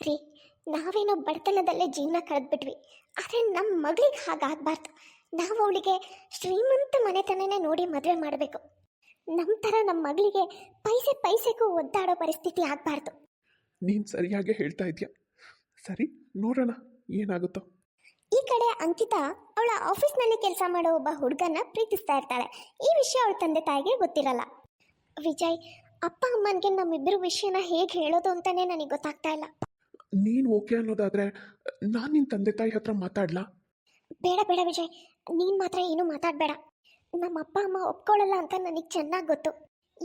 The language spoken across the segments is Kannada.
ರೀ ನಾವೇನೋ ಬಡತನದಲ್ಲೇ ಜೀವನ ಕಳೆದ್ಬಿಟ್ವಿ. ಆದರೆ ನಮ್ಮ ಮಗಳಿಗೆ ಹಾಗಾಗಬಾರ್ದು. ನಾವು ಅವಳಿಗೆ ಶ್ರೀಮಂತ ಮನೆತನನೇ ನೋಡಿ ಮದುವೆ ಮಾಡಬೇಕು. ನಮ್ಮ ಥರ ನಮ್ಮ ಮಗಳಿಗೆ ಪೈಸೆ ಪೈಸೆಗೂ ಒದ್ದಾಡೋ ಪರಿಸ್ಥಿತಿ ಆಗಬಾರ್ದು. ನೀನು ಸರಿಯಾಗಿ ಹೇಳ್ತಾ ಇದೆಯಾ? ಸರಿ ನೋಡೋಣ ಏನಾಗುತ್ತೋ. ಈ ಕಡೆ ಅಂಕಿತಾ ಅವಳ ಆಫೀಸ್ನಲ್ಲಿ ಕೆಲಸ ಮಾಡೋ ಒಬ್ಬ ಹುಡುಗನ ಪ್ರೀತಿಸ್ತಾ ಇರ್ತಾಳೆ. ಈ ವಿಷಯ ಅವಳ ತಂದೆ ತಾಯಿಗೆ ಗೊತ್ತಿರಲ್ಲ. ವಿಜಯ್ ಅಪ್ಪ ಅಮ್ಮನಿಗೆ ನಮ್ಮಿಬ್ಬರು ವಿಷಯನ ಹೇಗೆ ಹೇಳೋದು ಅಂತಲೇ ನನಗೆ ಗೊತ್ತಾಗ್ತಾ ಇಲ್ಲ. ನೀನು ಓಕೆ ಅನ್ನೋದಾದರೆ, ನಾನು ನಿನ್ನ ತಂದೆ ತಾಯಿ ಹತ್ರ ಮಾತಾಡ್ಲಾ? ಬೇಡ ಬೇಡ ವಿಜಯ್. ನೀನು ಮಾತ್ರ ಏನು ಮಾತಾಡಬೇಡ. ನಮ್ಮ ಅಪ್ಪ ಅಮ್ಮ ಒಪ್ಕೊಳ್ಳಲ್ಲ ಅಂತ ನನಗೆ ಚೆನ್ನಾಗಿ ಗೊತ್ತು.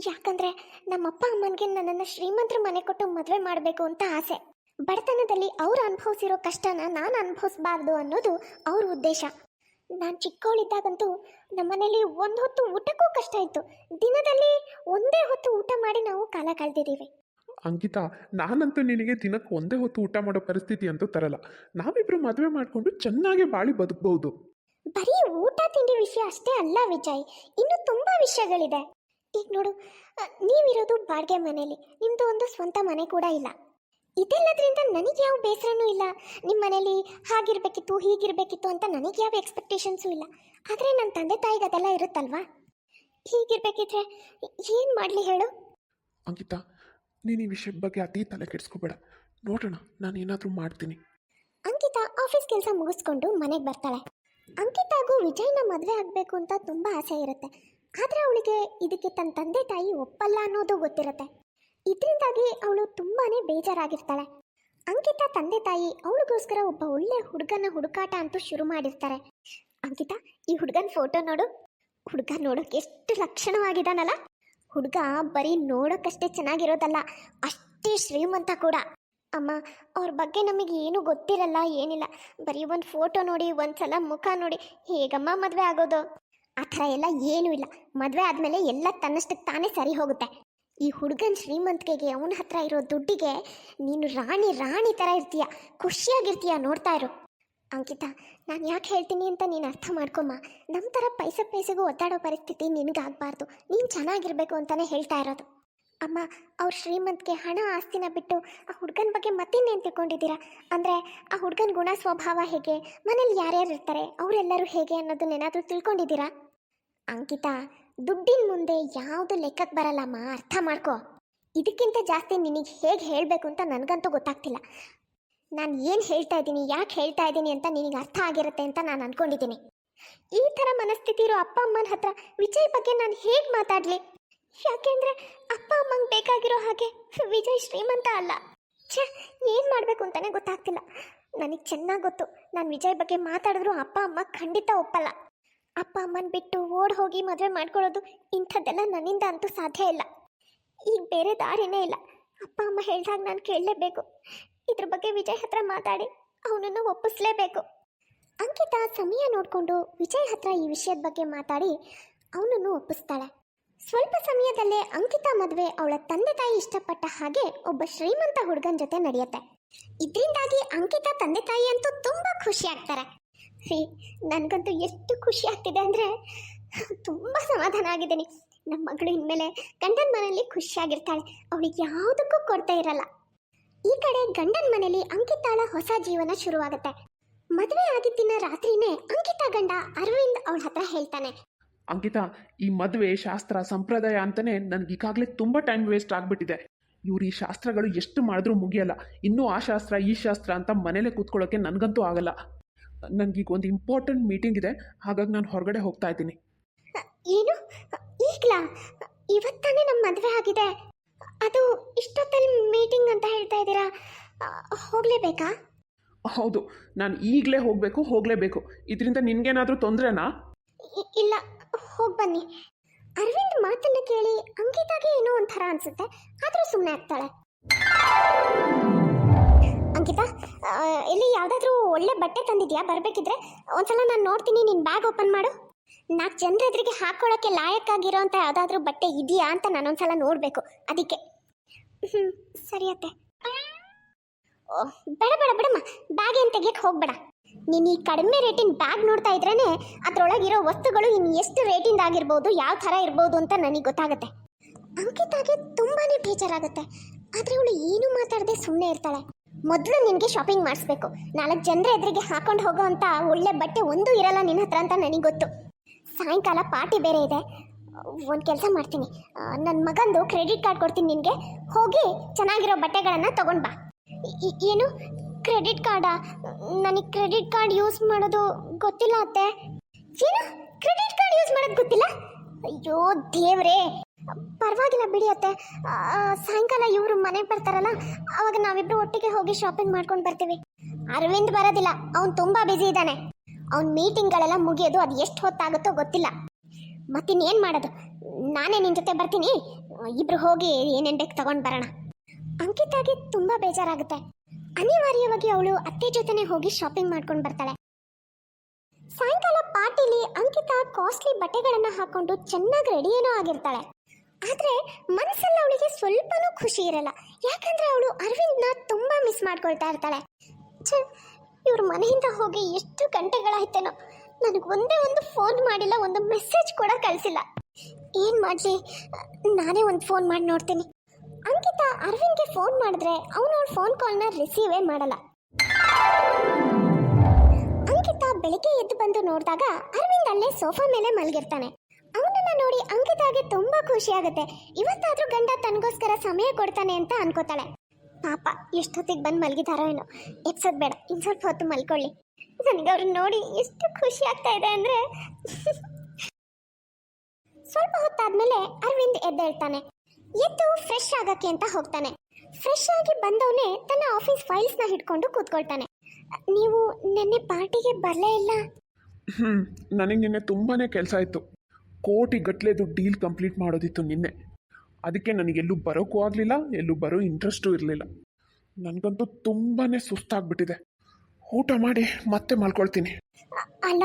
ಯಾಕಂದ್ರೆ ನಮ್ಮ ಅಪ್ಪ ಅಮ್ಮನಿಗೆ ನನ್ನನ್ನು ಶ್ರೀಮಂತರ ಮನೆ ಕೊಟ್ಟು ಮದುವೆ ಮಾಡಬೇಕು ಅಂತ ಆಸೆ. ಬಡತನದಲ್ಲಿ ಅವ್ರು ಅನುಭವಿಸಿರೋ ಕಷ್ಟನ ನಾನು ಅನುಭವಿಸ್ಬಾರ್ದು ಅನ್ನೋದು ಅವ್ರ ಉದ್ದೇಶ. ನಾನು ಚಿಕ್ಕವಳಿದ್ದಾಗಂತೂ ನಮ್ಮನೇಲಿ ಒಂದು ಹೊತ್ತು ಊಟಕ್ಕೂ ಕಷ್ಟ ಇತ್ತು. ದಿನದಲ್ಲಿ ಒಂದೇ ಹೊತ್ತು ಊಟ ಮಾಡಿ ನಾವು ಕಾಲ ಕಳೆದಿದ್ದೀವಿ ಅಂಕಿತಾ ನಾನಂತೂ ನಿನಗೆ ದಿನಕ್ಕೆ ಒಂದೇ ಹೊತ್ತು ಊಟ ಮಾಡೋ ಪರಿಸ್ಥಿತಿ ಅಂತೂ ತರಲ್ಲ. ನಾವಿಬ್ಬರು ಮದುವೆ ಮಾಡಿಕೊಂಡು ಚೆನ್ನಾಗಿ ಬಾಳಿ ಬದುಕಬಹುದು ಬರೀ ಊಟ ತಿಂಡಿ ವಿಷಯ ಅಷ್ಟೇ ಅಲ್ಲ ವಿಜಯ್. ಇನ್ನು ತುಂಬಾ ವಿಷಯಗಳಿದೆ. ಈಗ ನೋಡು ನೀವಿರೋದು ಬಾಡಿಗೆ ಮನೆಯಲ್ಲಿ ನಿಮ್ದು ಒಂದು ಸ್ವಂತ ಮನೆ ಕೂಡ ಇಲ್ಲ. ಇದೆಲ್ಲದ್ರಿಂದ ನನಗೆ ಯಾವ ಬೇಸರನೂ ಇಲ್ಲ. ನಿಮ್ಮ ಮನೇಲಿ ಹಾಗಿರ್ಬೇಕಿತ್ತು ಹೀಗಿರ್ಬೇಕಿತ್ತು ಅಂತ ನನಗೆ ಯಾವ ಎಕ್ಸ್ಪೆಕ್ಟೇಷನ್ಸು ಇಲ್ಲ. ಆದರೆ ನನ್ನ ತಂದೆ ತಾಯಿಗೆ ಅದೆಲ್ಲ ಇರುತ್ತಲ್ವಾ? ಹೀಗಿರ್ಬೇಕಿದ್ರೆ ಏನು ಮಾಡಲಿ ಹೇಳು? ಅಂಕಿತಾ ನೀನು ಈ ವಿಷಯದ ಬಗ್ಗೆ ಅತಿ ತಲೆ ಕೆಡಿಸ್ಕೋಬೇಡ. ನೋಡೋಣ, ನಾನು ಏನಾದರೂ ಮಾಡ್ತೀನಿ. ಅಂಕಿತಾ ಆಫೀಸ್ ಕೆಲಸ ಮುಗಿಸ್ಕೊಂಡು ಮನೆಗೆ ಬರ್ತಾಳೆ. ಅಂಕಿತಾಗೂ ವಿಜಯ್ನ ಮದುವೆ ಆಗಬೇಕು ಅಂತ ತುಂಬ ಆಸೆ ಇರುತ್ತೆ. ಆದರೆ ಅವಳಿಗೆ ಇದಕ್ಕೆ ತನ್ನ ತಂದೆ ತಾಯಿ ಒಪ್ಪಲ್ಲ ಅನ್ನೋದು ಗೊತ್ತಿರುತ್ತೆ. ಇದರಿಂದಾಗಿ ಅವಳು ತುಂಬಾ ಬೇಜಾರಾಗಿರ್ತಾಳೆ. ಅಂಕಿತಾ ತಂದೆ ತಾಯಿ ಅವಳಿಗೋಸ್ಕರ ಒಬ್ಬ ಒಳ್ಳೆ ಹುಡುಗನ ಹುಡುಕಾಟ ಅಂತೂ ಶುರು ಮಾಡಿರ್ತಾರೆ. ಅಂಕಿತಾ, ಈ ಹುಡುಗನ ಫೋಟೋ ನೋಡು. ಹುಡುಗ ನೋಡೋಕೆ ಎಷ್ಟು ಲಕ್ಷಣವಾಗಿದ್ದಾನಲ್ಲ ಹುಡುಗ ಬರೀ ನೋಡೋಕ್ಕಷ್ಟೇ ಚೆನ್ನಾಗಿರೋದಲ್ಲ, ಅಷ್ಟೇ ಶ್ರೀಮಂತ ಕೂಡ. ಅಮ್ಮ, ಅವ್ರ ಬಗ್ಗೆ ನಮಗೆ ಏನೂ ಗೊತ್ತಿರಲ್ಲ, ಏನಿಲ್ಲ. ಬರೀ ಒಂದು ಫೋಟೋ ನೋಡಿ ಒಂದು ಸಲ ಮುಖ ನೋಡಿ, ಹೇಗಮ್ಮ ಮದುವೆ ಆಗೋದು? ಆ ಥರ ಎಲ್ಲ ಏನೂ ಇಲ್ಲ. ಮದುವೆ ಆದಮೇಲೆ ಎಲ್ಲ ತನ್ನಷ್ಟಕ್ಕೆ ತಾನೇ ಸರಿ ಹೋಗುತ್ತೆ. ಈ ಹುಡುಗನ ಶ್ರೀಮಂತಿಕೆಗೆ, ಅವನ ಹತ್ರ ಇರೋ ದುಡ್ಡಿಗೆ ನೀನು ರಾಣಿ ರಾಣಿ ಥರ ಇರ್ತೀಯ, ಖುಷಿಯಾಗಿರ್ತೀಯ ನೋಡ್ತಾ ಇರು. ಅಂಕಿತಾ, ನಾನು ಯಾಕೆ ಹೇಳ್ತೀನಿ ಅಂತ ನೀನು ಅರ್ಥ ಮಾಡ್ಕೊಮ್ಮ. ನಮ್ಮ ಥರ ಪೈಸೆ ಪೈಸೆಗೂ ಒದ್ದಾಡೋ ಪರಿಸ್ಥಿತಿ ನಿನಗಾಗಬಾರ್ದು. ನೀನು ಚೆನ್ನಾಗಿರ್ಬೇಕು ಅಂತಲೇ ಹೇಳ್ತಾ ಇರೋದು. ಅಮ್ಮ, ಅವ್ರ ಶ್ರೀಮಂತಿಗೆ ಹಣ ಆಸ್ತಿನ ಬಿಟ್ಟು ಆ ಹುಡುಗನ ಬಗ್ಗೆ ಮತ್ತಿನ್ನೇನು ತಿಳ್ಕೊಂಡಿದ್ದೀರಾ? ಅಂದರೆ ಆ ಹುಡುಗನ ಗುಣ ಸ್ವಭಾವ ಹೇಗೆ? ಮನೇಲಿ ಯಾರ್ಯಾರು ಇರ್ತಾರೆ? ಅವರೆಲ್ಲರೂ ಹೇಗೆ ಅನ್ನೋದನ್ನೇನಾದರೂ ತಿಳ್ಕೊಂಡಿದ್ದೀರಾ? ಅಂಕಿತಾ, ದುಡ್ಡಿನ ಮುಂದೆ ಯಾವುದು ಲೆಕ್ಕಕ್ಕೆ ಬರಲ್ಲಮ್ಮ ಅರ್ಥ ಮಾಡ್ಕೋ. ಇದಕ್ಕಿಂತ ಜಾಸ್ತಿ ನಿನಗೆ ಹೇಗೆ ಹೇಳಬೇಕು ಅಂತ ನನಗಂತೂ ಗೊತ್ತಾಗ್ತಿಲ್ಲ. ನಾನು ಏನು ಹೇಳ್ತಾ ಇದ್ದೀನಿ, ಯಾಕೆ ಹೇಳ್ತಾ ಇದ್ದೀನಿ ಅಂತ ನಿನಗೆ ಅರ್ಥ ಆಗಿರುತ್ತೆ ಅಂತ ನಾನು ಅನ್ಕೊಂಡಿದ್ದೀನಿ. ಈ ಥರ ಮನಸ್ಥಿತಿ ಇರೋ ಅಪ್ಪ ಅಮ್ಮನ ಹತ್ರ ವಿಜಯ್ ಬಗ್ಗೆ ನಾನು ಹೇಗೆ ಮಾತಾಡಲಿ? ಯಾಕೆಂದ್ರೆ ಅಪ್ಪ ಅಮ್ಮಂಗೆ ಬೇಕಾಗಿರೋ ಹಾಗೆ ವಿಜಯ್ ಶ್ರೀಮಂತ ಅಲ್ಲ. ಛ, ಏನು ಮಾಡಬೇಕು ಅಂತಲೇ ಗೊತ್ತಾಗ್ತಿಲ್ಲ. ನನಗೆ ಚೆನ್ನಾಗಿ ಗೊತ್ತು. ನಾನು ವಿಜಯ್ ಬಗ್ಗೆ ಮಾತಾಡಿದ್ರು ಅಪ್ಪ ಅಮ್ಮ ಖಂಡಿತ ಒಪ್ಪಲ್ಲ. ಅಪ್ಪ ಅಮ್ಮನ ಬಿಟ್ಟು ಓಡ್ ಹೋಗಿ ಮದುವೆ ಮಾಡ್ಕೊಳ್ಳೋದು ಇಂಥದ್ದೆಲ್ಲ ನನ್ನಿಂದ ಅಂತೂ ಸಾಧ್ಯ ಇಲ್ಲ. ಈಗ ಬೇರೆ ದಾರಿನೇ ಇಲ್ಲ. ಅಪ್ಪ ಅಮ್ಮ ಹೇಳ್ದಾಗ ನಾನು ಕೇಳಲೇಬೇಕು. ಇದ್ರ ಬಗ್ಗೆ ವಿಜಯ್ ಹತ್ರ ಮಾತಾಡಿ, ಅವನನ್ನು ಒಪ್ಪಿಸ್ಲೇಬೇಕು. ಅಂಕಿತಾ ಸಮಯ ನೋಡಿಕೊಂಡು ವಿಜಯ್ ಹತ್ರ ಈ ವಿಷಯದ ಬಗ್ಗೆ ಮಾತಾಡಿ, ಅವನನ್ನು ಒಪ್ಪಿಸ್ತಾಳೆ. ಸ್ವಲ್ಪ ಸಮಯದಲ್ಲೇ ಅಂಕಿತಾ ಮದುವೆ ಅವಳ ತಂದೆ ತಾಯಿ ಇಷ್ಟಪಟ್ಟ ಹಾಗೆ ಒಬ್ಬ ಶ್ರೀಮಂತ ಹುಡುಗನ ಜೊತೆ ನಡೆಯುತ್ತೆ. ಇದರಿಂದಾಗಿ ಅಂಕಿತಾ ತಂದೆ ತಾಯಿ ಅಂತೂ ತುಂಬಾ ಖುಷಿ ಆಗ್ತಾರೆ. ರೀ ನನಗಂತೂ ಎಷ್ಟು ಖುಷಿ ಆಗ್ತಿದೆ ಅಂದರೆ ತುಂಬ ಸಮಾಧಾನ ಆಗಿದ್ದೀನಿ. ನಮ್ಮ ಮಗಳು ಇನ್ಮೇಲೆ ಗಂಡನ ಮನೆಯಲ್ಲಿ ಖುಷಿಯಾಗಿರ್ತಾಳೆ. ಅವಳಿಗೆ ಯಾವುದಕ್ಕೂ ಕೊರತೆ ಇರಲ್ಲ. ಈ ಕಡೆ ಗಂಡನ ಮನೆಯಲ್ಲಿ ಅಂಕಿತಾಳ ಹೊಸ ಜೀವನ ಶುರುವಾಗುತ್ತೆ. ಮದುವೆ ಆಗಿದ್ದಿನ ರಾತ್ರಿನೇ ಅಂಕಿತಾ ಗಂಡ ಅರವಿಂದ್ ಅವಳ ಹತ್ರ ಹೇಳ್ತಾನೆ. ಅಂಕಿತಾ ಈ ಮದುವೆ ಶಾಸ್ತ್ರ ಸಂಪ್ರದಾಯ ಅಂತಾನೆ ನನಗೆ ಈಗಾಗಲೇ ತುಂಬ ಟೈಮ್ ವೇಸ್ಟ್ ಆಗಿಬಿಟ್ಟಿದೆ. ಇವ್ರು ಈ ಶಾಸ್ತ್ರಗಳು ಎಷ್ಟು ಮಾಡಿದ್ರೂ ಮುಗಿಯಲ್ಲ. ಇನ್ನೂ ಆ ಶಾಸ್ತ್ರ ಈ ಶಾಸ್ತ್ರ ಅಂತ ಮನೇಲೆ ಕೂತ್ಕೊಳ್ಳೋಕ್ಕೆ ನನಗಂತೂ ಆಗಲ್ಲ. ನನಗೀಗ ಒಂದು ಇಂಪಾರ್ಟೆಂಟ್ ಮೀಟಿಂಗ್ ಇದೆ. ಹಾಗಾಗಿ ನಾನು ಹೊರಗಡೆ ಹೋಗ್ತಾ ಇದ್ದೀನಿ. ಏನು? ಈಗಲ? ಇವತ್ತಾನೆ ನಮ್ಮ ಮದುವೆ ಆಗಿದೆ. ಅದು ಇಷ್ಟೊತ್ತಲ್ಲಿ ಮೀಟಿಂಗ್ ಅಂತ ಹೇಳ್ತಾ ಇದ್ದೀರಾ? ಹೋಗಲೇಬೇಕಾ? ಹೌದು ನಾನು ಈಗಲೇ ಹೋಗಬೇಕು ಹೋಗಲೇಬೇಕು. ಇದರಿಂದ ನಿನಗೇನಾದರೂ ತೊಂದರೆನಾ? ಇಲ್ಲ ಹೋಗಿ ಬನ್ನಿ. ಅರವಿಂದ್ ಮಾತನ್ನ ಕೇಳಿ ಅಂಕಿತಾಗೆ ಏನೋ ಒಂಥರ ಅನ್ಸುತ್ತೆ ಆದರೂ ಸುಮ್ಮನೆ ಆಗ್ತಾಳೆ. ಅಂಕಿತಾ ಇಲ್ಲಿ ಯಾವುದಾದ್ರೂ ಒಳ್ಳೆ ಬಟ್ಟೆ ತಂದಿದ್ಯಾ? ಬರಬೇಕಿದ್ರೆ ಒಂದ್ಸಲ ನಾನು ನೋಡ್ತೀನಿ ನಿನ್ನ ಬ್ಯಾಗ್ ಓಪನ್ ಮಾಡು. ನಾಲ್ಕು ಜನರ ಎದುರಿಗೆ ಹಾಕೊಳ್ಳೋಕ್ಕೆ ಲಾಯಕ್ಕಾಗಿರೋ ಅಂತ ಯಾವ್ದಾದ್ರೂ ಬಟ್ಟೆ ಇದೆಯಾ ಅಂತ ನಾನೊಂದ್ಸಲ ನೋಡ್ಬೇಕು ಅದಕ್ಕೆ. ಸರಿ ಅತ್ತೆ. ಓ, ಬೇಡ ಬೇಡ ಬಿಡಮ್ಮ ಬ್ಯಾಗ್ ಏನು ತೆಗಿಯಕ್ಕೆ ಹೋಗ್ಬೇಡ. ನೀನು ಈ ಕಡಿಮೆ ರೇಟಿನ ಬ್ಯಾಗ್ ನೋಡ್ತಾ ಇದ್ರೇನೆ ಅದ್ರೊಳಗಿರೋ ವಸ್ತುಗಳು ಇನ್ನು ಎಷ್ಟು ರೇಟಿಂದ ಆಗಿರ್ಬೋದು ಯಾವ ಥರ ಇರ್ಬೋದು ಅಂತ ನನಗೆ ಗೊತ್ತಾಗುತ್ತೆ. ಅಂಕಿತಾಗೆ ತುಂಬಾನೇ ಬೇಜಾರಾಗುತ್ತೆ. ಆದ್ರೆ ಅವಳು ಏನು ಮಾತಾಡದೆ ಸುಮ್ಮನೆ ಇರ್ತಾಳೆ. ಮೊದಲು ನಿನಗೆ ಶಾಪಿಂಗ್ ಮಾಡಿಸ್ಬೇಕು. ನಾಲ್ಕು ಜನರ ಎದುರಿಗೆ ಹಾಕೊಂಡು ಹೋಗೋ ಅಂತ ಒಳ್ಳೆ ಬಟ್ಟೆ ಒಂದು ಇರಲ್ಲ ನಿನ್ನ ಹತ್ರ ಅಂತ ನನಗೆ ಗೊತ್ತು. ಸಾಯಂಕಾಲ ಪಾರ್ಟಿ ಬೇರೆ ಇದೆ. ಒಂದು ಕೆಲಸ ಮಾಡ್ತೀನಿ. ನನ್ನ ಮಗಂದು ಕ್ರೆಡಿಟ್ ಕಾರ್ಡ್ ಕೊಡ್ತೀನಿ ನಿನಗೆ. ಹೋಗಿ ಚೆನ್ನಾಗಿರೋ ಬಟ್ಟೆಗಳನ್ನು ತಗೊಂಡು ಬಾ. ಏನು? ಕ್ರೆಡಿಟ್ ಕಾರ್ಡಾ? ನನಗೆ ಕ್ರೆಡಿಟ್ ಕಾರ್ಡ್ ಯೂಸ್ ಮಾಡೋದು ಗೊತ್ತಿಲ್ಲ ಅತ್ತೆ. ಏನು? ಕ್ರೆಡಿಟ್ ಕಾರ್ಡ್ ಯೂಸ್ ಮಾಡೋದು ಗೊತ್ತಿಲ್ಲ? ಅಯ್ಯೋ ದೇವ್ರೇ. ಪರವಾಗಿಲ್ಲ ಬಿಡಿ ಅತ್ತೆ. ಸಾಯಂಕಾಲ ಇವರು ಮನೆಗೆ ಬರ್ತಾರಲ್ಲ, ಅವಾಗ ನಾವಿಬ್ರು ಒಟ್ಟಿಗೆ ಹೋಗಿ ಶಾಪಿಂಗ್ ಮಾಡ್ಕೊಂಡು ಬರ್ತೀವಿ. ಅರವಿಂದ್ ಬರೋದಿಲ್ಲ. ಅವನು ತುಂಬ ಬ್ಯುಸಿ ಇದ್ದಾನೆ. ಅವ್ನ ಮೀಟಿಂಗ್ಗಳೆಲ್ಲ ಮುಗಿಯೋದು ಅದು ಎಷ್ಟು ಹೊತ್ತಾಗುತ್ತೋ ಗೊತ್ತಿಲ್ಲ. ಮತ್ತಿನ್ನೇನು ಮಾಡೋದು? ನಾನೇ ನಿನ್ನ ಜೊತೆ ಬರ್ತೀನಿ. ಇಬ್ರು ಹೋಗಿ ಏನೇನು ಬೇಕು ತಗೊಂಡು ಬರೋಣ. ಅಂಕಿತಾಗೆ ತುಂಬ ಬೇಜಾರಾಗುತ್ತೆ. ಅನಿವಾರ್ಯವಾಗಿ ಅವಳು ಅತ್ತೆ ಜೊತೆನೆ ಹೋಗಿ ಶಾಪಿಂಗ್ ಮಾಡ್ಕೊಂಡು ಬರ್ತಾಳೆ. ಸಾಯಂಕಾಲ ಪಾರ್ಟಿಲಿ ಅಂಕಿತಾ ಕಾಸ್ಟ್ಲಿ ಬಟ್ಟೆಗಳನ್ನು ಹಾಕೊಂಡು ಚೆನ್ನಾಗಿ ರೆಡಿ ಆಗಿರ್ತಾಳೆ. ಆದ್ರೆ ಮನಸ್ಸಲ್ಲಿ ಅವಳಿಗೆ ಸ್ವಲ್ಪನೂ ಖುಷಿ ಇರಲ್ಲ. ಯಾಕಂದ್ರೆ ಅವಳು ಅರವಿಂದ್ನ ತುಂಬಾ ಮಿಸ್ ಮಾಡ್ಕೊಳ್ತಾ ಇರ್ತಾಳೆ. ಇವ್ರ ಮನೆಯಿಂದ ಹೋಗಿ ಎಷ್ಟು ಗಂಟೆಗಳಾಯ್ತೇನೋ. ನನಗೆ ಒಂದೇ ಒಂದು ಫೋನ್ ಮಾಡಿಲ್ಲ, ಒಂದು ಮೆಸೇಜ್ ಕೂಡ ಕಳಿಸಿಲ್ಲ. ಏನು ಮಾಡಲಿ? ನಾನೇ ಒಂದು ಫೋನ್ ಮಾಡಿ ನೋಡ್ತೀನಿ. ಅಂಕಿತಾ ಅರವಿಂದ್ಗೆ ಫೋನ್ ಮಾಡಿದ್ರೆ ಅವನು ಅವ್ರ ಫೋನ್ ಕಾಲ್ನ ರಿಸೀವೇ ಮಾಡಲ್ಲ. ಅಂಕಿತಾ ಬೆಳಿಗ್ಗೆ ಎದ್ದು ಬಂದು ನೋಡಿದಾಗ ಅರವಿಂದ್ ಅಲ್ಲೇ ಸೋಫಾ ಮೇಲೆ ಮಲಗಿರ್ತಾನೆ. ಅವನನ್ನ ನೋಡಿ ಅಂಕಿತಾಗೆ ತುಂಬಾ ಖುಷಿ ಆಗುತ್ತೆ ಇವತ್ತಾದ್ರೂ ಗಂಡ ತನಗೋಸ್ಕರ ಸಮಯ ಕೊಡ್ತಾನೆ ಅಂತ ಅನ್ಕೋತಾಳೆ. ಪಾಪ, ಎಷ್ಟೊತ್ತಿಗೆ ಬಂದು ಮಲಗಿದಾರೋ ಏನೋ. ಎಪ್ಸೋದು ಬೇಡ ಇನ್ನು ಸ್ವಲ್ಪ ಹೊತ್ತು ಮಲ್ಕೊಳ್ಳಿ. ನನಗೆ ಅವ್ರನ್ನ ನೋಡಿ ಎಷ್ಟು ಖುಷಿ ಆಗ್ತಾ ಇದೆ ಅಂದರೆ ಸ್ವಲ್ಪ ಹೊತ್ತಾದ್ಮೇಲೆ ಅರವಿಂದ್ ಎದ್ದೇಳ್ತಾನೆ. ಎದ್ದು ಫ್ರೆಶ್ ಆಗಕ್ಕೆ ಅಂತ ಹೋಗ್ತಾನೆ. ಫ್ರೆಶ್ ಆಗಿ ಬಂದವನೇ ತನ್ನ ಆಫೀಸ್ ಫೈಲ್ಸ್ನ ಹಿಡ್ಕೊಂಡು ಕೂತ್ಕೊಳ್ತಾನೆ. ನೀವು ನಿನ್ನೆ ಪಾರ್ಟಿಗೆ ಬರಲೇ ಇಲ್ಲ? ಹ್ಞೂ ನನಗೆ ನಿನ್ನೆ ತುಂಬಾ ಕೆಲಸ ಇತ್ತು. ಕೋಟಿ ಗಟ್ಲೆದು ಡೀಲ್ ಕಂಪ್ಲೀಟ್ ಮಾಡೋದಿತ್ತು ನಿನ್ನೆ. ಅದಕ್ಕೆ ನನಗೆಲ್ಲೂ ಬರೋಕ್ಕೂ ಆಗಲಿಲ್ಲ ಎಲ್ಲೂ ಬರೋ ಇಂಟ್ರೆಸ್ಟು ಇರಲಿಲ್ಲ. ನನಗಂತೂ ತುಂಬಾ ಸುಸ್ತಾಗ್ಬಿಟ್ಟಿದೆ. ಊಟ ಮಾಡಿ ಮತ್ತೆ ಮಲ್ಕೊಳ್ತೀನಿ. ಅಲ್ಲ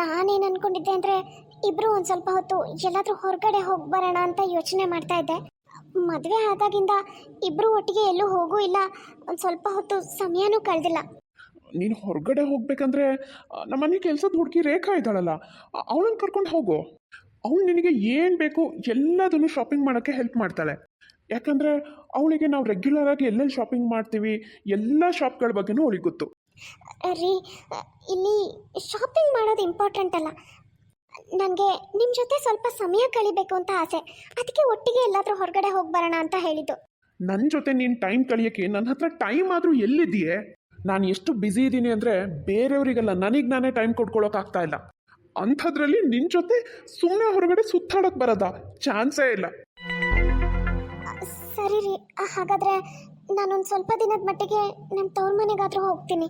ನಾನೇನು ಅನ್ಕೊಂಡಿದ್ದೆ ಅಂದರೆ ಇಬ್ಬರು ಒಂದು ಸ್ವಲ್ಪ ಹೊತ್ತು ಎಲ್ಲಾದರೂ ಹೊರಗಡೆ ಹೋಗಿ ಬರೋಣ ಅಂತ ಯೋಚನೆ ಮಾಡ್ತಾ ಇದ್ದೆ. ಮದುವೆ ಆದಾಗಿಂದ ಇಬ್ಬರು ಒಟ್ಟಿಗೆ ಎಲ್ಲೂ ಹೋಗೂ ಇಲ್ಲ ಒಂದು ಸ್ವಲ್ಪ ಹೊತ್ತು ಸಮಯನೂ ಕಳೆದಿಲ್ಲ. ನೀನು ಹೊರಗಡೆ ಹೋಗ್ಬೇಕಂದ್ರೆ ನಮ್ಮನೆ ಕೆಲಸದ ಹುಡುಗಿ ರೇಖಾ ಇದ್ದಾಳಲ್ಲ ಅವಳನ್ನು ಕರ್ಕೊಂಡು ಹೋಗು. ಅವಳು ನಿನಗೆ ಏನು ಬೇಕು ಎಲ್ಲದನ್ನು ಶಾಪಿಂಗ್ ಮಾಡೋಕ್ಕೆ ಹೆಲ್ಪ್ ಮಾಡ್ತಾಳೆ. ಯಾಕಂದರೆ ಅವಳಿಗೆ ನಾವು ರೆಗ್ಯುಲರ್ ಆಗಿ ಎಲ್ಲೆಲ್ಲಿ ಶಾಪಿಂಗ್ ಮಾಡ್ತೀವಿ ಎಲ್ಲ ಶಾಪ್ಗಳ ಬಗ್ಗೆನೂ ಅವಳಿಗೆ ಗೊತ್ತು. ರೀ ಇಲ್ಲಿ ಶಾಪಿಂಗ್ ಮಾಡೋದು ಇಂಪಾರ್ಟೆಂಟ್ ಅಲ್ಲ. ನನಗೆ ನಿಮ್ಮ ಜೊತೆ ಸ್ವಲ್ಪ ಸಮಯ ಕಳಿಬೇಕು ಅಂತ ಆಸೆ. ಅದಕ್ಕೆ ಒಟ್ಟಿಗೆ ಎಲ್ಲಾದರೂ ಹೊರಗಡೆ ಹೋಗಿ ಬರೋಣ ಅಂತ ಹೇಳಿದ್ದು. ನನ್ನ ಜೊತೆ ನೀನು ಟೈಮ್ ಕಳಿಯೋಕ್ಕೆ ನನ್ನ ಹತ್ರ ಟೈಮ್ ಆದರೂ ಎಲ್ಲಿದೆಯೇ ನಾನು ಎಷ್ಟು ಬ್ಯುಸಿ ಇದ್ದೀನಿ ಅಂದರೆ ಬೇರೆಯವರಿಗೆಲ್ಲ ನನಗೆ ನಾನೇ ಟೈಮ್ ಕೊಡ್ಕೊಳಕ್ಕಾಗ್ತಾ ಇಲ್ಲ. ಅಂಥದ್ರಲ್ಲಿ ನಿನ್ನ ಜೊತೆ ಸುಮ್ಮನೆ ಹೊರಗಡೆ ಸುತ್ತಾಡೋಕೆ ಬರೋದಾ? ಚಾನ್ಸೇ ಇಲ್ಲ. ಸರಿ ರೀ ಹಾಗಾದ್ರೆ ನಾನೊಂದು ಸ್ವಲ್ಪ ದಿನದ ಮಟ್ಟಿಗೆ ನಮ್ಮ ತವ್ರ ಮನೆಗಾದರೂ ಹೋಗ್ತೀನಿ.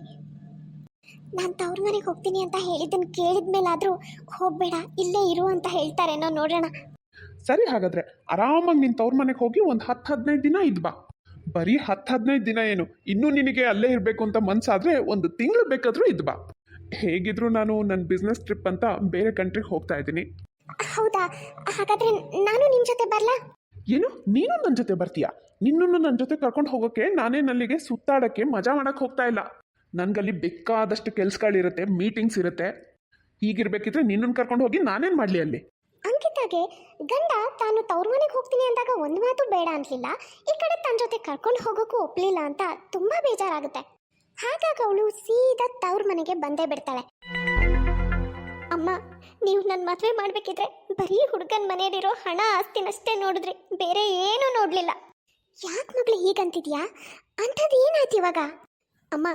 ನಾನು ತವ್ರ ಮನೆಗೆ ಹೋಗ್ತೀನಿ ಅಂತ ಹೇಳಿದ್ದನ್ನು ಕೇಳಿದ ಮೇಲಾದರೂ ಹೋಗಬೇಡ ಇಲ್ಲೇ ಇರು ಅಂತ ಹೇಳ್ತಾರೇನೋ ನೋಡೋಣ ಸರಿ ಹಾಗಾದ್ರೆ ಆರಾಮಾಗಿ ನಿನ್ ತವ್ರ ಮನೆಗೆ ಹೋಗಿ ಒಂದು ಹತ್ತು ಹದಿನೈದು ದಿನ ಇದ್ ಬಾ. ಬರೀ ಹತ್ತು ಹದಿನೈದು ದಿನ ಏನು ಇನ್ನೂ ನಿನಗೆ ಅಲ್ಲೇ ಇರಬೇಕು ಅಂತ ಮನಸ್ಸಾದರೆ ಒಂದು ತಿಂಗಳು ಬೇಕಾದರೂ ಇದ್ ಬಾ. ಹೇಗಿದ್ರು ನಾನು ನನ್ನ ಬಿಸ್ನೆಸ್ ಟ್ರಿಪ್ ಅಂತ ಬೇರೆ ಕಂಟ್ರಿಗೆ ಹೋಗ್ತಾ ಇದ್ದೀನಿ. ಹೌದಾ? ಹಾಗಾದ್ರೆ ನಾನು ನಿಮ್ಮ ಜೊತೆ ಬರಲಾ? ಏನು? ನೀನು ನನ್ನ ಜೊತೆ ಬರ್ತೀಯಾ? ನಿನ್ನನ್ನು ನನ್ನ ಜೊತೆ ಕರ್ಕೊಂಡು ಹೋಗೋಕ್ಕೆ ನಾನೇನು ಅಲ್ಲಿಗೆ ಸುತ್ತಾಡೋಕ್ಕೆ ಮಜಾ ಮಾಡಕ್ಕೆ ಹೋಗ್ತಾ ಇಲ್ಲ. ನನಗಲ್ಲಿ ಬೇಕಾದಷ್ಟು ಕೆಲ್ಸಗಳಿರುತ್ತೆ ಮೀಟಿಂಗ್ಸ್ ಇರುತ್ತೆ. ಹೀಗಿರ್ಬೇಕಿದ್ರೆ ನಿನ್ನನ್ನು ಕರ್ಕೊಂಡು ಹೋಗಿ ನಾನೇನು ಮಾಡಲಿ ಅಲ್ಲಿ? ಅಂಕಿತಾಗೆ ಗಂಡ ತಾನು ತವ್ರ ಮನೆಗೆ ಹೋಗ್ತೀನಿ ಅಂದಾಗ ಒಂದು ಮಾತು ಬೇಡ ಅನ್ಲಿಲ್ಲ. ಈ ಕಡೆ ತನ್ನ ಜೊತೆ ಕರ್ಕೊಂಡು ಹೋಗೋಕ್ಕೂ ಒಪ್ಪಲಿಲ್ಲ ಅಂತ ತುಂಬಾ ಬೇಜಾರಾಗುತ್ತೆ. ಹಾಗಾಗಿ ಅವಳು ಸೀದಾ ತವ್ರ ಮನೆಗೆ ಬಂದೇ ಬಿಡ್ತಾಳೆ. ಅಮ್ಮ, ನೀವು ನನ್ನ ಮದುವೆ ಮಾಡಬೇಕಿದ್ರೆ ಬರೀ ಹುಡುಗನ ಮನೆಯಲ್ಲಿರೋ ಹಣ ಆಸ್ತಿನಷ್ಟೇ ನೋಡಿದ್ರಿ, ಬೇರೆ ಏನೂ ನೋಡಲಿಲ್ಲ. ಯಾಕೆ ಮಗಳು ಹೀಗಂತಿದ್ಯಾ? ಅಂಥದ್ದು ಏನಾಯ್ತು ಇವಾಗ? ಅಮ್ಮ,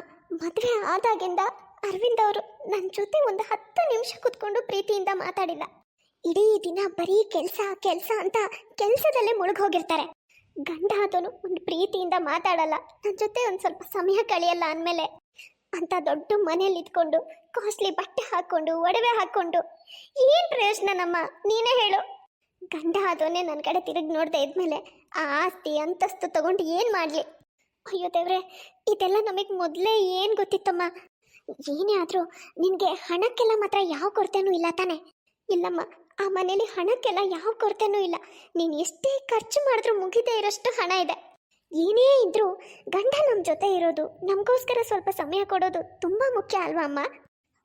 ಮದುವೆ ಆದಾಗಿಂದ ಅರವಿಂದ್ ಅವರು ನನ್ನ ಜೊತೆ ಒಂದು ಹತ್ತು ನಿಮಿಷ ಕುತ್ಕೊಂಡು ಪ್ರೀತಿಯಿಂದ ಮಾತಾಡಿಲ್ಲ. ಇಡೀ ದಿನ ಬರೀ ಕೆಲಸ ಕೆಲಸ ಅಂತ ಕೆಲಸದಲ್ಲೇ ಮುಳುಗೋಗಿರ್ತಾರೆ ಗಂಡ ಆದವನು ಒಂದು ಪ್ರೀತಿಯಿಂದ ಮಾತಾಡಲ್ಲ. ನನ್ನ ಜೊತೆ ಒಂದು ಸ್ವಲ್ಪ ಸಮಯ ಕಳೆಯಲ್ಲ ಅಂದಮೇಲೆ ಅಂತ ದೊಡ್ಡ ಮನೆಯಲ್ಲಿ ಇದ್ಕೊಂಡು ಕಾಸ್ಟ್ಲಿ ಬಟ್ಟೆ ಹಾಕ್ಕೊಂಡು, ಒಡವೆ ಹಾಕ್ಕೊಂಡು, ಏನು ಪ್ರಯೋಜನ ನಮ್ಮ ನೀನೇ ಹೇಳು. ಗಂಡ ಆದವನೇ ನನ್ನ ಕಡೆ ತಿರುಗಿ ನೋಡ್ದೆ ಇದ್ಮೇಲೆ ಆ ಆಸ್ತಿ, ಅಂತಸ್ತು ತಗೊಂಡು ಏನು ಮಾಡಲಿ? ಅಯ್ಯೋ ದೇವ್ರೆ, ಇದೆಲ್ಲ ನಮಗೆ ಮೊದಲೇ ಏನು ಗೊತ್ತಿತ್ತಮ್ಮ? ಏನೇ ಆದರೂ ನಿನಗೆ ಹಣಕ್ಕೆಲ್ಲ ಮಾತ್ರ ಯಾವ ಕೊರತೆನೂ ಇಲ್ಲ ತಾನೆ? ಇಲ್ಲಮ್ಮ ಆ ಮನೇಲಿ ಹಣಕ್ಕೆಲ್ಲ ಯಾವ ಕೊರತೆನೂ ಇಲ್ಲ. ನೀನು ಎಷ್ಟೇ ಖರ್ಚು ಮಾಡಿದ್ರೂ ಮುಗಿದೇ ಇರೋಷ್ಟು ಹಣ ಇದೆ. ಏನೇ ಇದ್ರೂ ಗಂಡ ನಮ್ಮ ಜೊತೆ ಇರೋದು, ನಮಗೋಸ್ಕರ ಸ್ವಲ್ಪ ಸಮಯ ಕೊಡೋದು ತುಂಬ ಮುಖ್ಯ ಅಲ್ವಾ ಅಮ್ಮ?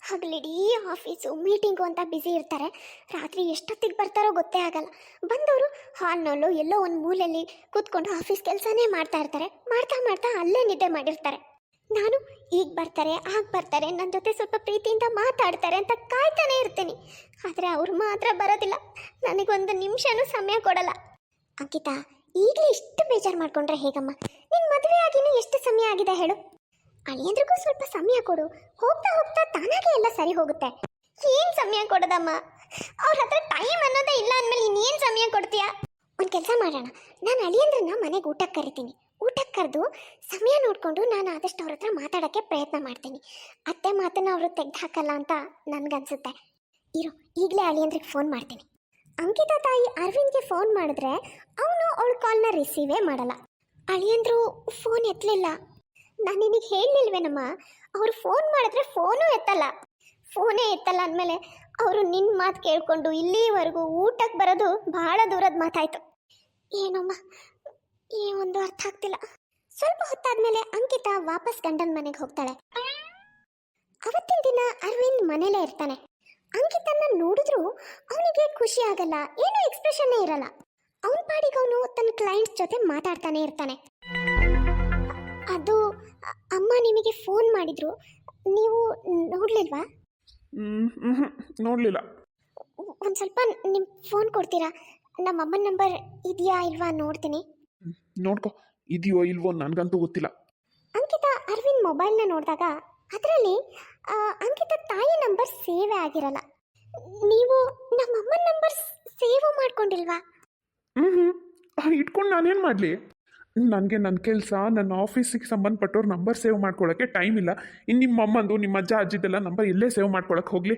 ಹಗಲಿಡೀ ಆಫೀಸು, ಮೀಟಿಂಗು ಅಂತ ಬ್ಯುಸಿ ಇರ್ತಾರೆ. ರಾತ್ರಿ ಎಷ್ಟೊತ್ತಿಗೆ ಬರ್ತಾರೋ ಗೊತ್ತೇ ಆಗಲ್ಲ. ಬಂದವರು ಹಾಲ್ನಲ್ಲೋ ಎಲ್ಲೋ ಒಂದು ಮೂಲೆಯಲ್ಲಿ ಕೂತ್ಕೊಂಡು ಆಫೀಸ್ ಕೆಲಸನೇ ಮಾಡ್ತಾ ಇರ್ತಾರೆ. ಮಾಡ್ತಾ ಮಾಡ್ತಾ ಅಲ್ಲೇ ನಿದ್ದೆ ಮಾಡಿರ್ತಾರೆ. ನಾನು ಈಗ ಬರ್ತಾರೆ ಆಗ ಬರ್ತಾರೆ ನನ್ನ ಜೊತೆ ಸ್ವಲ್ಪ ಪ್ರೀತಿಯಿಂದ ಮಾತಾಡ್ತಾರೆ ಅಂತ ಕಾಯ್ತಾನೆ ಇರ್ತೀನಿ. ಆದರೆ ಅವ್ರು ಮಾತ್ರ ಬರೋದಿಲ್ಲ. ನನಗೊಂದು ನಿಮಿಷನೂ ಸಮಯ ಕೊಡಲ್ಲ. ಅಂಕಿತಾ, ಈಗಲೇ ಇಷ್ಟು ಬೇಜಾರು ಮಾಡ್ಕೊಂಡ್ರೆ ಹೇಗಮ್ಮ? ನಿನ್ನ ಮದುವೆ ಆಗಿನೂ ಎಷ್ಟು ಸಮಯ ಆಗಿದೆ ಹೇಳು? ಅಳಿಯಂದ್ರಿಗೂ ಸ್ವಲ್ಪ ಸಮಯ ಕೊಡು. ಹೋಗ್ತಾ ಹೋಗ್ತಾ ತಾನಾಗೆ ಎಲ್ಲ ಸರಿ ಹೋಗುತ್ತೆ. ಏನು ಸಮಯ ಕೊಡೋದಮ್ಮ? ಅವ್ರ ಹತ್ರ ಟೈಮ್ ಅನ್ನೋದೇ ಇಲ್ಲ ಅಂದಮೇಲೆ ಇನ್ನೇನು ಸಮಯ ಕೊಡ್ತೀಯಾ? ಒಂದು ಕೆಲಸ ಮಾಡೋಣ. ನಾನು ಅಳಿಯಂದ್ರನ್ನ ಮನೆಗೆ ಊಟಕ್ಕೆ ಕರಿತೀನಿ. ಊಟಕ್ಕೆ ಕರೆದು ಸಮಯ ನೋಡಿಕೊಂಡು ನಾನು ಆದಷ್ಟು ಅವ್ರ ಹತ್ರ ಮಾತಾಡೋಕ್ಕೆ ಪ್ರಯತ್ನ ಮಾಡ್ತೀನಿ. ಅತ್ತೆ ಮಾತನ್ನು ಅವರು ತೆಗೆದು ಹಾಕಲ್ಲ ಅಂತ ನನಗನ್ಸುತ್ತೆ. ಇರು, ಈಗಲೇ ಅಳಿಯಂದ್ರಿಗೆ ಫೋನ್ ಮಾಡ್ತೀನಿ. ಅಂಕಿತಾ ತಾಯಿ ಅರವಿಂದ್ಗೆ ಫೋನ್ ಮಾಡಿದ್ರೆ ಅವನು ಅವಳ ಕಾಲ್ನ ರಿಸೀವೇ ಮಾಡಲ್ಲ. ಅಳಿಯಂದ್ರು ಫೋನ್ ಎತ್ತಲಿಲ್ಲ ನಾನು ನಿನಗೆ ಹೇಳಲಿಲ್ವೇನಮ್ಮ? ಅವ್ರು ಫೋನ್ ಮಾಡಿದ್ರೆ ಫೋನೂ ಎತ್ತಲ್ಲ. ಫೋನೇ ಎತ್ತಲ್ಲ ಅಂದಮೇಲೆ ಅವರು ನಿನ್ನ ಮಾತು ಕೇಳಿಕೊಂಡು ಇಲ್ಲಿವರೆಗೂ ಊಟಕ್ಕೆ ಬರೋದು ಭಾಳ ದೂರದ ಮಾತಾಯಿತು. ಏನಮ್ಮ? ಈ ಒಂದು ಅರ್ಥ ಆಗ್ತಿಲ್ಲ. ಸ್ವಲ್ಪ ಹೊತ್ತಾದ್ಮೇಲೆ ಅಂಕಿತಾ ವಾಪಸ್ ಗಂಡನ ಮನೆಗೆ ಹೋಗ್ತಾಳೆ. ಅವತ್ತಿನ ದಿನ ಅರವಿಂದ್ ಮನೇಲೇ ಇರ್ತಾನೆ. ಅಂಕಿತನ್ನ ನೋಡಿದ್ರು ಅವನಿಗೆ ಖುಷಿ ಆಗಲ್ಲ ಏನು ಎಕ್ಸ್ಪ್ರೆಷನ್ನೇ ಇರಲ್ಲ. ಅವನ ಪಾಡಿಗೆ ಅವನು ತನ್ನ ಕ್ಲೈಂಟ್ಸ್ ಜೊತೆ ಮಾತಾಡ್ತಾನೆ ಇರ್ತಾನೆ. ಅದು ಅಮ್ಮ ನಿಮಗೆ ಫೋನ್ ಮಾಡಿದ್ರು. ನೀವು ನೋಡ್ಲಿಲ್ವಾ? ನೋಡಲಿಲ್ಲ. ಒಂದು ಸ್ವಲ್ಪ ನಿಮ್ಮ ಫೋನ್ ಕೊಡ್ತೀರಾ? ನಮ್ಮ ಅಮ್ಮನ ನಂಬರ್ ಇದೆಯಾ ಇಲ್ವಾ ನೋಡ್ತೀನಿ. ನೋಡ್ಕೊ ಇದೆಯೋ ಇಲ್ವೋ ನನಗಂತೂ ಗೊತ್ತಿಲ್ಲ. ಅಂಕಿತಾ ಅರವಿಂದ್ ಮೊಬೈಲ್ನ ನೋಡಿದಾಗ ಅದರಲ್ಲಿ ಅಂಕಿತಾ ತಾಯಿ ನಂಬರ್ ಸೇವ್ ಆಗಿರಲ್ಲ. ನೀವು ನಮ್ಮಮ್ಮನ ನಂಬರ್ ಸೇವ್ ಮಾಡ್ಕೊಂಡಿಲ್ವಾ? ಹ್ಞೂ ಹ್ಞೂ ಇಟ್ಕೊಂಡು ನಾನೇನು ಮಾಡಲಿ? ನನಗೆ ನನ್ನ ಕೆಲಸ ನನ್ನ ಆಫೀಸಿಗೆ ಸಂಬಂಧಪಟ್ಟವ್ರ ನಂಬರ್ ಸೇವ್ ಮಾಡ್ಕೊಳ್ಳೋಕ್ಕೆ ಟೈಮ್ ಇಲ್ಲ. ಇನ್ನು ನಿಮ್ಮ ಅಮ್ಮಂದು ನಿಮ್ಮ ಅಜ್ಜ ಅಜ್ಜಿದೆಲ್ಲ ನಂಬರ್ ಇಲ್ಲೇ ಸೇವ್ ಮಾಡ್ಕೊಳಕ್ಕೆ ಹೋಗಲಿ.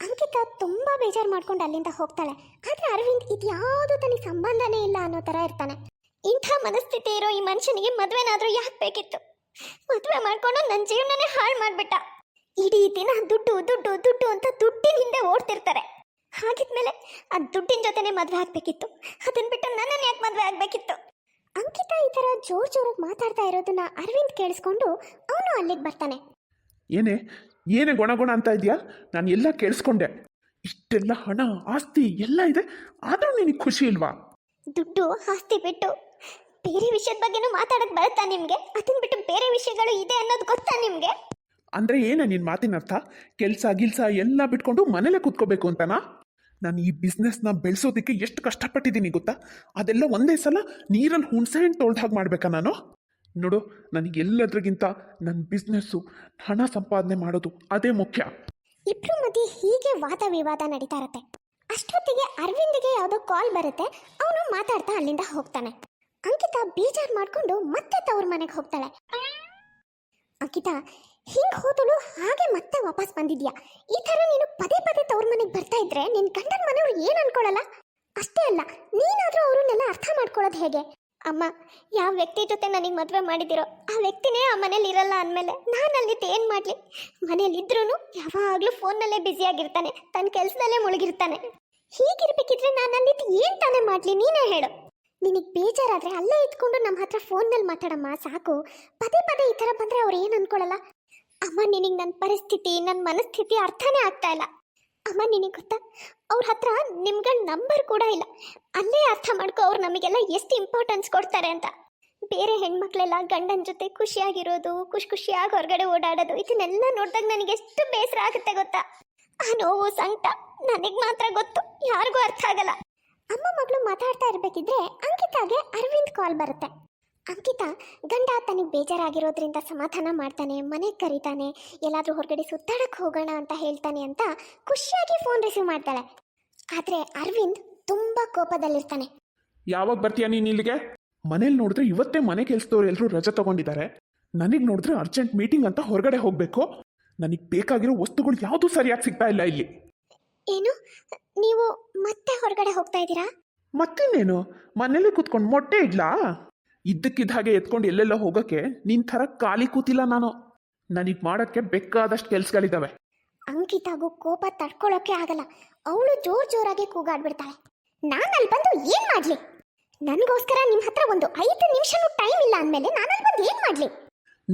ಅಂಕಿತಾ ತುಂಬ ಬೇಜಾರು ಮಾಡ್ಕೊಂಡು ಅಲ್ಲಿಂದ ಹೋಗ್ತಾಳೆ. ಆದರೆ ಅರವಿಂದ್ ಇದ್ಯಾವುದು ತನಗೆ ಸಂಬಂಧನೇ ಇಲ್ಲ ಅನ್ನೋ ಥರ ಇರ್ತಾನೆ. ಇಂಥ ಮನಸ್ಥಿತಿ ಇರೋ ಈ ಮನುಷ್ಯನಿಗೆ ಮದುವೆನಾದರೂ ಯಾಕೆ ಬೇಕಿತ್ತು? ಮದುವೆ ಮಾಡ್ಕೊಂಡು ನನ್ನ ಜೀವನನೇ ಹಾಳು ಮಾಡಿಬಿಟ್ಟ. ಇಡೀ ದಿನ ದುಡ್ಡು ದುಡ್ಡು ದುಡ್ಡು ಅಂತ ದುಡ್ಡಿನ ಹಿಂದೆ ಓಡ್ತಿರ್ತಾರೆ. ಹಾಗಿದ್ಮೇಲೆ ಆ ದುಡ್ಡಿನ ಜೊತೆನೆ ಮದುವೆ ಆಗಬೇಕಿತ್ತು. ಅದನ್ನ ಬಿಟ್ಟು ನನ್ನನ್ನು ಯಾಕೆ ಮದುವೆ ಆಗಬೇಕಿತ್ತು? ಅಂಕಿತ ಈ ತರ ಜೋರ್ ಜೋರಾಗಿ ಮಾತಾಡ್ತಾ ಇರೋದನ್ನ ಅರವಿಂದ್ ಕೇಳಿಸ್ಕೊಂಡು ಅವನು ಅಲ್ಲಿಗೆ ಬರ್ತಾನೆ. ಏನೇ ಏನೇ ಗುಣ ಗುಣ ಅಂತ ಇದೆಯಾ? ನಾನು ಎಲ್ಲ ಕೇಳಿಸ್ಕೊಂಡೆ. ಇಷ್ಟೆಲ್ಲ ಹಣ, ಆಸ್ತಿ ಎಲ್ಲ ಇದೆ. ಆದರೂ ನಿನಗೆ ಖುಷಿ ಇಲ್ವಾ? ದುಡ್ಡು ಆಸ್ತಿ ಬಿಟ್ಟು ಬೇರೆ ವಿಷಯದ ಬಗ್ಗೆನೂ ಮಾತಾಡಕ್ ಬರುತ್ತಾ ನಿಮ್ಗೆ? ಅದನ್ನ ಬಿಟ್ಟು ಬೇರೆ ವಿಷಯಗಳು ಇದೆ ಅನ್ನೋದು ಗೊತ್ತಾ ನಿಮ್ಗೆ? ಅಂದರೆ ಏನ ನಿನ್ನ ಮಾತಿನ ಅರ್ಥ? ಕೆಲಸ ಗಿಲ್ಸ ಎಲ್ಲ ಬಿಟ್ಕೊಂಡು ಮನೇಲೆ ಕೂತ್ಕೋಬೇಕು ಅಂತನಾ? ನಾನು ಈ ಬಿಸ್ನೆಸ್ನ ಬೆಳೆಸೋದಕ್ಕೆ ಎಷ್ಟು ಕಷ್ಟಪಟ್ಟಿದ್ದೀನಿ ಗೊತ್ತಾ? ಅದೆಲ್ಲ ಒಂದೇ ಸಲ ನೀರಲ್ಲಿ ಹುಣಸೆ ಹಣ್ಣು ತೊಳ್ದು ಹಾಗೆ ಮಾಡಬೇಕಾ ನಾನು? ನೋಡು ನನಗೆ ಎಲ್ಲದ್ರಗಿಂತ ನನ್ನ ಬಿಸ್ನೆಸ್ಸು ಹಣ ಸಂಪಾದನೆ ಮಾಡೋದು ಅದೇ ಮುಖ್ಯ. ಇಬ್ರು ಮಧ್ಯೆ ಹೀಗೆ ವಾದ ವಿವಾದ ನಡೀತಾ ಇರತ್ತೆ. ಅಷ್ಟೊತ್ತಿಗೆ ಅರವಿಂದ್ಗೆ ಯಾವುದೋ ಕಾಲ್ ಬರುತ್ತೆ. ಅವನು ಮಾತಾಡ್ತಾ ಅಲ್ಲಿಂದ ಹೋಗ್ತಾನೆ. ಅಂಕಿತಾ ಬೇಜಾರ್ ಮಾಡ್ಕೊಂಡು ಮತ್ತೆ ತವ್ರ ಮನೆಗೆ ಹೋಗ್ತಾಳೆ. ಅಂಕಿತಾ, ಹಿಂಗ್ ಹೋದಳು ಹಾಗೆ ಮತ್ತೆ ವಾಪಸ್ ಬಂದಿದ್ಯಾ? ಈ ತರ ನೀನು ಪದೇ ಪದೇ ತವ್ರ ಮನೆಗೆ ಬರ್ತಾ ಇದ್ರೆ ನಿನ್ ಗಂಡನ ಮನೆಯವ್ರು ಏನ್ ಅನ್ಕೊಳಲ್ಲ? ಅಷ್ಟೇ ಅಲ್ಲ, ನೀನಾದ್ರೂ ಅವ್ರನ್ನೆಲ್ಲ ಅರ್ಥ ಮಾಡ್ಕೊಳ್ಳೋದು ಹೇಗೆ? ಅಮ್ಮ, ಯಾವ ವ್ಯಕ್ತಿ ಜೊತೆ ನನಗೆ ಮದುವೆ ಮಾಡಿದಿರೋ, ಆ ವ್ಯಕ್ತಿನೇ ಆ ಮನೇಲಿ ಇರಲ್ಲ ಅಂದಮೇಲೆ ನಾನು ಅಲ್ಲಿದ್ದು ಏನು ಮಾಡಲಿ? ಮನೇಲಿ ಇದ್ರೂ ಯಾವಾಗಲೂ ಫೋನ್ನಲ್ಲೇ ಬ್ಯುಸಿಯಾಗಿರ್ತಾನೆ ತನ್ನ ಕೆಲಸದಲ್ಲೇ ಮುಳುಗಿರ್ತಾನೆ. ಹೀಗಿರ್ಬೇಕಿದ್ರೆ ನಾನು ಅಲ್ಲಿದ್ದು ಏನು ತಾನೇ ಮಾಡಲಿ? ನೀನೇ ಹೇಳು. ನಿನಗೆ ಬೇಜಾರಾದ್ರೆ ಅಲ್ಲೇ ಇದ್ಕೊಂಡು ನಮ್ಮ ಹತ್ರ ಫೋನ್ನಲ್ಲಿ ಮಾತಾಡಮ್ಮ, ಸಾಕು. ಪದೇ ಪದೇ ಈ ಥರ ಬಂದರೆ ಅವ್ರು ಏನು ಅನ್ಕೊಳ್ಳಲ್ಲ ಅಮ್ಮ, ನಿನಗೆ ನನ್ನ ಪರಿಸ್ಥಿತಿ ನನ್ನ ಮನಸ್ಥಿತಿ ಅರ್ಥನೇ ಆಗ್ತಾ ಇಲ್ಲ. ಅಮ್ಮ, ನಿನಗೆ ಗೊತ್ತಾ? ಅವ್ರ ಹತ್ರ ನಿಮ್ಗಳ ನಂಬರ್ ಕೂಡ ಇಲ್ಲ. ಅಲ್ಲೇ ಅರ್ಥ ಮಾಡ್ಕೊ, ಅವ್ರು ನಮಗೆಲ್ಲ ಎಷ್ಟು ಇಂಪಾರ್ಟೆನ್ಸ್ ಕೊಡ್ತಾರೆ ಅಂತ. ಬೇರೆ ಹೆಣ್ಮಕ್ಳೆಲ್ಲ ಗಂಡನ ಜೊತೆ ಖುಷಿಯಾಗಿರೋದು, ಖುಷಿ ಖುಷಿಯಾಗಿ ಹೊರಗಡೆ ಓಡಾಡೋದು, ಇದನ್ನೆಲ್ಲ ನೋಡಿದಾಗ ನನಗೆ ಎಷ್ಟು ಬೇಸರ ಆಗುತ್ತೆ ಗೊತ್ತಾ? ಆ ನೋವು ಸಂಕಟ. ನನಗೆ ಮಾತ್ರ ಗೊತ್ತು. ಯಾರಿಗೂ ಅರ್ಥ ಆಗಲ್ಲ. ಅಮ್ಮ ಮಗಳು ಮಾತಾಡ್ತಾ ಇರಬೇಕಿದ್ರೆ ಅಂಕಿತಾಗೆ ಅರವಿಂದ್ ಕಾಲ್ ಬರುತ್ತೆ. ಅಂಕಿತಾ ಗಂಡ ಬೇಜಾರಾಗಿರೋದ್ರಿಂದ ಸಮಾಧಾನ ಮಾಡ್ತಾನೆ ಮನೆಗೆ ಕರೀತಾನೆ, ಎಲ್ಲಾದರೂ ಹೊರಗಡೆ ಸುತ್ತಾಡಕ್ಕೆ ಹೋಗೋಣ ಅಂತ ಹೇಳ್ತಾನೆ ಅಂತ ಖುಷಿಯಾಗಿ ಫೋನ್ ರಿಸೀವ್ ಮಾಡ್ತಾಳೆ. ಆದರೆ ಅರವಿಂದ್ ತುಂಬ ಕೋಪದಲ್ಲಿರ್ತಾನೆ. ಯಾವಾಗ ಬರ್ತೀಯಾ ನೀನು ಇಲ್ಲಿಗೆ? ಮನೇಲಿ ನೋಡಿದ್ರೆ ಇವತ್ತೇ ಮನೆ ಕೆಲಸದವ್ರು ಎಲ್ಲರೂ ರಜೆ ತಗೊಂಡಿದ್ದಾರೆ. ನನಗೆ ನೋಡಿದ್ರೆ ಅರ್ಜೆಂಟ್ ಮೀಟಿಂಗ್ ಅಂತ ಹೊರಗಡೆ ಹೋಗಬೇಕು. ನನಗೆ ಬೇಕಾಗಿರೋ ವಸ್ತುಗಳು ಯಾವುದೂ ಸರಿಯಾಗಿ ಸಿಗ್ತಾ ಇಲ್ಲ ಇಲ್ಲಿ. ಏನು? ನೀವು ಮತ್ತೆ ಹೊರಗಡೆ ಹೋಗ್ತಾ ಇದ್ದೀರಾ? ಮತ್ತಿನ್ನೇನು? ಮನೇಲಿ ಕೂತ್ಕೊಂಡು ಮೊಟ್ಟೆ ಇಡ್ಲಾ? ಇದ್ದಕ್ಕಿದ್ದ ಹಾಗೆ ಎತ್ಕೊಂಡು ಎಲ್ಲೆಲ್ಲ ಹೋಗೋಕ್ಕೆ ನಿನ್ ಥರ ಖಾಲಿ ಕೂತಿಲ್ಲ ನಾನು. ನನಗೆ ಮಾಡೋಕ್ಕೆ ಬೇಕಾದಷ್ಟು ಕೆಲಸಗಳಿದ್ದಾವೆ ಅಂಕಿತಾಗೂ ಕೋಪ ತಡ್ಕೊಳ್ಳೋಕೆ ಆಗಲ್ಲ. ಅವಳು ಜೋರ್ ಜೋರಾಗಿ ಕೂಗಾಡ್ಬಿಡ್ತಾಳೆ. ನಾನು ಅಲ್ಲಿ ಬಂದು ಏನ್ ಮಾಡ್ಲಿ? ನನಗೋಸ್ಕರ ನಿಮ್ಮ ಹತ್ರ ಒಂದು ಐದು ನಿಮಿಷನೂ ಟೈಮ್ ಇಲ್ಲ ಅಂದಮೇಲೆ ನಾನು ಅಲ್ಲಿ ಬಂದು ಏನ್ ಮಾಡ್ಲಿ?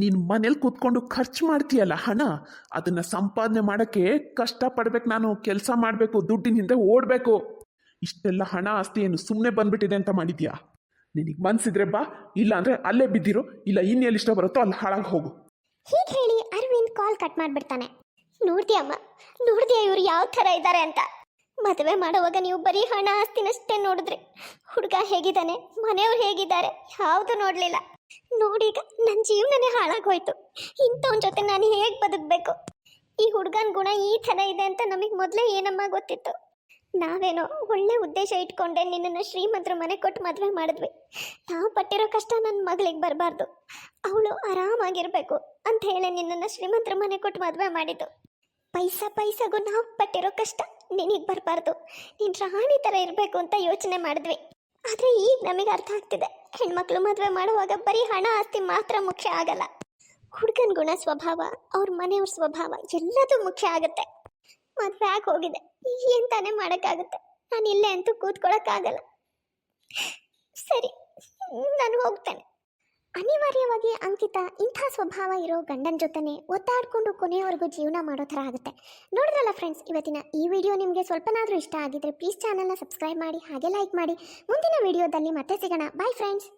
ನೀನು ಮನೇಲಿ ಕೂತ್ಕೊಂಡು ಖರ್ಚು ಮಾಡ್ತೀಯಲ್ಲ ಹಣ, ಅದನ್ನು ಸಂಪಾದನೆ ಮಾಡೋಕ್ಕೆ ಕಷ್ಟಪಡ್ಬೇಕು ನಾನು, ಕೆಲಸ ಮಾಡಬೇಕು, ದುಡ್ಡಿನ ಹಿಂದೆ ಓಡಬೇಕು. ಇಷ್ಟೆಲ್ಲ ಹಣ ಆಸ್ತಿ ಏನು ಸುಮ್ಮನೆ ಬಂದ್ಬಿಟ್ಟಿದೆ ಅಂತ ಮಾಡಿದ್ಯಾ? ನಿನಗೆ ಮನಸ್ಸಿದ್ರೆ ಬಾ ಇಲ್ಲ ಅಂದರೆ ಅಲ್ಲೇ ಬಿದ್ದಿರು, ಇಲ್ಲ ಇನ್ನೆಲ್ಲಿ ಇಷ್ಟ ಬರುತ್ತೋ ಅಲ್ಲಿ ಹಾಳಾಗಿ ಹೋಗು. ಹೀಗೆ ಹೇಳಿ ಅರವಿಂದ್ ಕಾಲ್ ಕಟ್ ಮಾಡಿಬಿಡ್ತಾನೆ. ನೋಡ್ದ್ಯಮ್ಮ ನೋಡ್ದ್ಯಾ ಇವ್ರು ಯಾವ ಥರ ಇದ್ದಾರೆ ಅಂತ? ಮದುವೆ ಮಾಡುವಾಗ ನೀವು ಬರೀ ಹಣ ಆಸ್ತಿನಷ್ಟೇ ನೋಡಿದ್ರಿ. ಹುಡುಗ ಹೇಗಿದ್ದಾನೆ? ಮನೆಯವ್ರು ಹೇಗಿದ್ದಾರೆ? ಯಾವುದು ನೋಡಲಿಲ್ಲ. ನೋಡೀಗ ನನ್ನ ಜೀವನನೇ ಹಾಳಾಗೋಯ್ತು. ಇಂಥವನ ಜೊತೆ ನಾನು ಹೇಗೆ ಬದುಕಬೇಕು? ಈ ಹುಡುಗನ ಗುಣ ಈ ಥರ ಇದೆ ಅಂತ ನಮಗೆ ಮೊದಲೇ ಏನಮ್ಮ ಗೊತ್ತಿತ್ತು? ನಾವೇನೋ ಒಳ್ಳೆ ಉದ್ದೇಶ ಇಟ್ಕೊಂಡೆ ನಿನ್ನನ್ನು ಶ್ರೀಮಂತರ ಮನೆ ಕೊಟ್ಟು ಮದುವೆ ಮಾಡಿದ್ವಿ. ನಾವು ಪಟ್ಟಿರೋ ಕಷ್ಟ ನನ್ನ ಮಗಳಿಗೆ ಬರಬಾರ್ದು. ಅವಳು ಆರಾಮಾಗಿರಬೇಕು ಅಂತ ಹೇಳಿ ನಿನ್ನನ್ನು ಶ್ರೀಮಂತರ ಮನೆ ಕೊಟ್ಟು ಮದುವೆ ಮಾಡಿದ್ದು. ಪೈಸ ಪೈಸಗೂ ನಾವು ಪಟ್ಟಿರೋ ಕಷ್ಟ ನಿನಗೆ ಬರಬಾರ್ದು. ನೀನು ರಾಣಿ ಥರ ಇರಬೇಕು ಅಂತ ಯೋಚನೆ ಮಾಡಿದ್ವಿ. ಆದರೆ ಈಗ ನಮಗೆ ಅರ್ಥ ಆಗ್ತಿದೆ. ಹೆಣ್ಮಕ್ಳು ಮದುವೆ ಮಾಡುವಾಗ ಬರೀ ಹಣ ಆಸ್ತಿ ಮಾತ್ರ ಮುಖ್ಯ ಆಗಲ್ಲ. ಹುಡುಗನ ಗುಣ ಸ್ವಭಾವ, ಅವ್ರ ಮನೆಯವ್ರ ಸ್ವಭಾವ ಎಲ್ಲದೂ ಮುಖ್ಯ ಆಗುತ್ತೆ. ಮದುವೆ ಆಗಿ ಹೋಗಿದೆ, ಏನು ತಾನೇ ಮಾಡೋಕ್ಕಾಗುತ್ತೆ? ನಾನು ಇಲ್ಲೇ ಅಂತೂ ಕೂತ್ಕೊಳ್ಳೋಕ್ಕಾಗಲ್ಲ ಸರಿ, ನಾನು ಹೋಗ್ತೇನೆ. ಅನಿವಾರ್ಯವಾಗಿ ಅಂಕಿತ ಇಂಥ ಸ್ವಭಾವ ಇರೋ ಗಂಡನ ಜೊತೆನೆ ಒತ್ತಾಡ್ಕೊಂಡು ಕೊನೆಯವರೆಗೂ ಜೀವನ ಮಾಡೋ ಥರ ಆಗುತ್ತೆ. ನೋಡಿದ್ರಲ್ಲ ಫ್ರೆಂಡ್ಸ್ ಇವತ್ತಿನ ಈ ವಿಡಿಯೋ ನಿಮಗೆ ಸ್ವಲ್ಪನಾದರೂ ಇಷ್ಟ ಆಗಿದ್ರೆ ಪ್ಲೀಸ್ ಚಾನಲ್ನ ಸಬ್ಸ್ಕ್ರೈಬ್ ಮಾಡಿ, ಹಾಗೆ ಲೈಕ್ ಮಾಡಿ. ಮುಂದಿನ ವಿಡಿಯೋದಲ್ಲಿ ಮತ್ತೆ ಸಿಗೋಣ. Bye friends